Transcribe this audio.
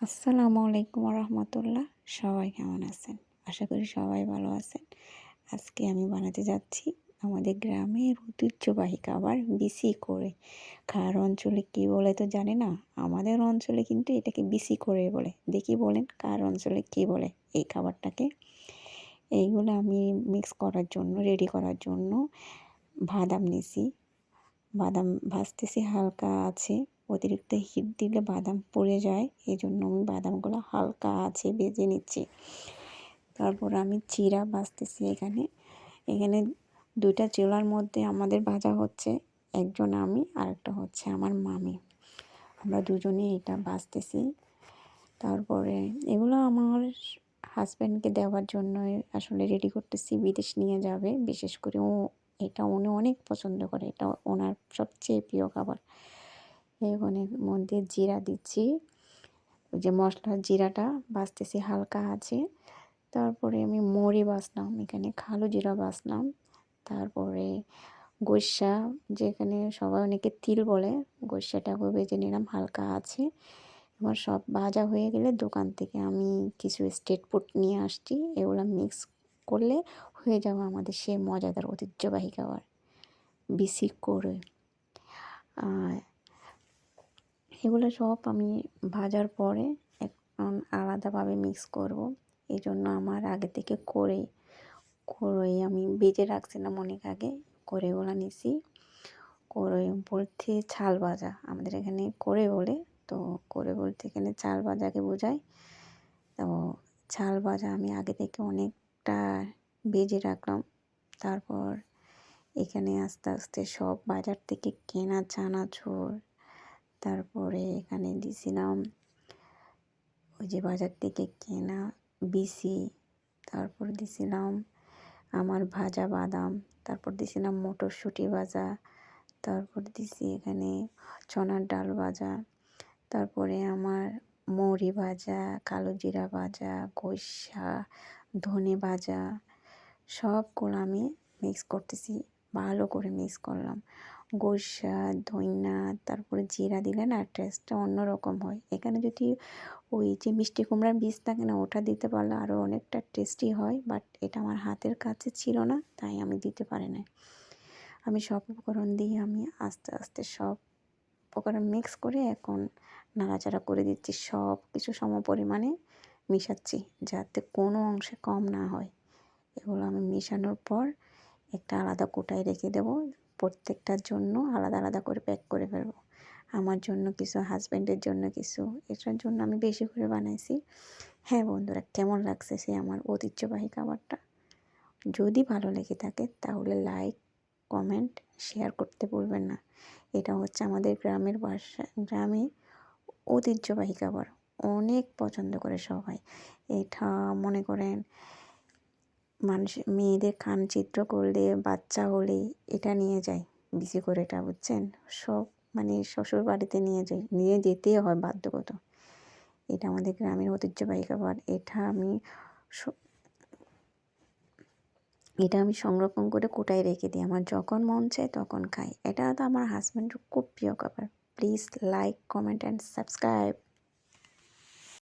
আসসালামু আলাইকুম রহমতুল্লাহ সবাই কেমন আছেন? আশা করি সবাই ভালো আছেন। আজকে আমি বানাতে যাচ্ছি আমাদের গ্রামের ঐতিহ্যবাহী খাবার বিসি করে। কার অঞ্চলে কী বলে তো জানে না। আমাদের অঞ্চলে কিন্তু এটাকে বিসি করে বলে। দেখি বলেন কার অঞ্চলে কী বলে এই খাবারটাকে। এইগুলো আমি মিক্স করার জন্য রেডি করার জন্য বাদাম নিছি। বাদাম ভাজতেছি, হালকা আছে। অতিরিক্ত হিট দিলে বাদাম পড়ে যায়। এই জন্য আমি বাদামগুলো হালকা আছে বেজে নিচ্ছি। তারপর আমি চিরা বাজতেছি এখানে। এখানে দুইটা চুলার মধ্যে আমাদের ভাজা হচ্ছে, একজন আমি আর একটা হচ্ছে আমার মামি। আমরা দুজনে এটা বাজতেছি তারপরে এগুলো আমার হাজব্যান্ডকে দেওয়ার জন্য আসলে রেডি করতেছি, বিদেশ নিয়ে যাবে। বিশেষ করে ও, এটা উনি অনেক পছন্দ করে। এটা ওনার সবচেয়ে প্রিয় খাবার। এখানের মধ্যে জিরা দিচ্ছি। ওই যে মশলার জিরাটা বাঁচতেছি, হালকা আছে। তারপরে আমি মরি বাছলাম এখানে খালো জিরা বাছলাম তারপরে গৈসা, যেখানে সবাই অনেকে তিল বলে, গৈসাটাকেও বেজে নিলাম, হালকা আছে। আমার সব ভাজা হয়ে গেলে দোকান থেকে আমি কিছু স্টেট ফুড নিয়ে আসছি। এগুলো মিক্স করলে হয়ে যাবে আমাদের সে মজাদার ঐতিহ্যবাহী খাবার বেশি করে। এগুলো সব আমি ভাজার পরে এখন আলাদাভাবে মিক্স করব। এই জন্য আমার আগে থেকে করে করে আমি বেজে রাখছিলাম অনেক আগে, করে ওগুলো নিছি। করে বলতে ছাল ভাজা, আমাদের এখানে করে বলে, তো করে বলতে এখানে চাল ভাজাকে বোঝায়। তো চাল ভাজা আমি আগে থেকে অনেকটা বেজে রাখলাম। তারপর এখানে আস্তে আস্তে সব বাজার থেকে কেনা চানাচুর তারপরে এখানে দিছিলাম ওই যে বাজার থেকে কেনা বিসি, তারপর দিছিলাম আমার ভাজা বাদাম, তারপর দিয়েছিলাম মটরশুঁটি ভাজা, তারপর দিছি এখানে চনার ডাল ভাজা, তারপরে আমার মৌরি ভাজা, কালো জিরা ভাজা গৈসা ধনে ভাজা, সবগুলো আমি মিক্স করতেছি। ভালো করে মিক্স করলাম। গোসা, ধইনা, তারপরে জিরা দিলে না টেস্টটা অন্যরকম হয়। এখানে যদি ওই যে মিষ্টি কুমড়ার বীজ থাকে না, ওটা দিতে পারলে আরও অনেকটা টেস্টি হয় বাট এটা আমার হাতের কাছে ছিল না, তাই আমি দিতে পারি না আমি সব উপকরণ দিয়ে আমি আস্তে আস্তে সব উপকরণ মিক্স করে এখন নাড়াচাড়া করে দিচ্ছি। সব কিছু সম পরিমাণে মিশাচ্ছি, যাতে কোনো অংশে কম না হয়। এগুলো আমি মেশানোর পর একটা আলাদা কোটায় রেখে দেবো। প্রত্যেকটার জন্য আলাদা আলাদা করে প্যাক করে ফেলব। আমার জন্য কিছু হাজব্যান্ডের জন্য কিছু, এটার জন্য আমি বেশি করে বানাইছি। হ্যাঁ বন্ধুরা, কেমন লাগছে সে আমার ঐতিহ্যবাহী খাবারটা? যদি ভালো লেগে থাকে তাহলে লাইক কমেন্ট শেয়ার করতে ভুলবেন না। এটা হচ্ছে আমাদের গ্রামের বাসা, গ্রামে ঐতিহ্যবাহী খাবার। অনেক পছন্দ করে সবাই। এটা মনে করেন মানুষ, মেয়েদের খান চিত্র করলে, বাচ্চা হলে এটা নিয়ে যায় বেশি করে এটা, বুঝছেন? সব মানে শ্বশুর বাড়িতে নিয়ে যাই নিয়ে যেতেই হয় বাধ্যগত। এটা আমাদের গ্রামের ঐতিহ্যবাহী খাবার। এটা আমি এটা আমি সংরক্ষণ করে কোটায় রেখে দিই। আমার যখন মন চায় তখন খাই। এটা তো আমার হাজব্যান্ডের খুব প্রিয় খাবার। Please like comment and subscribe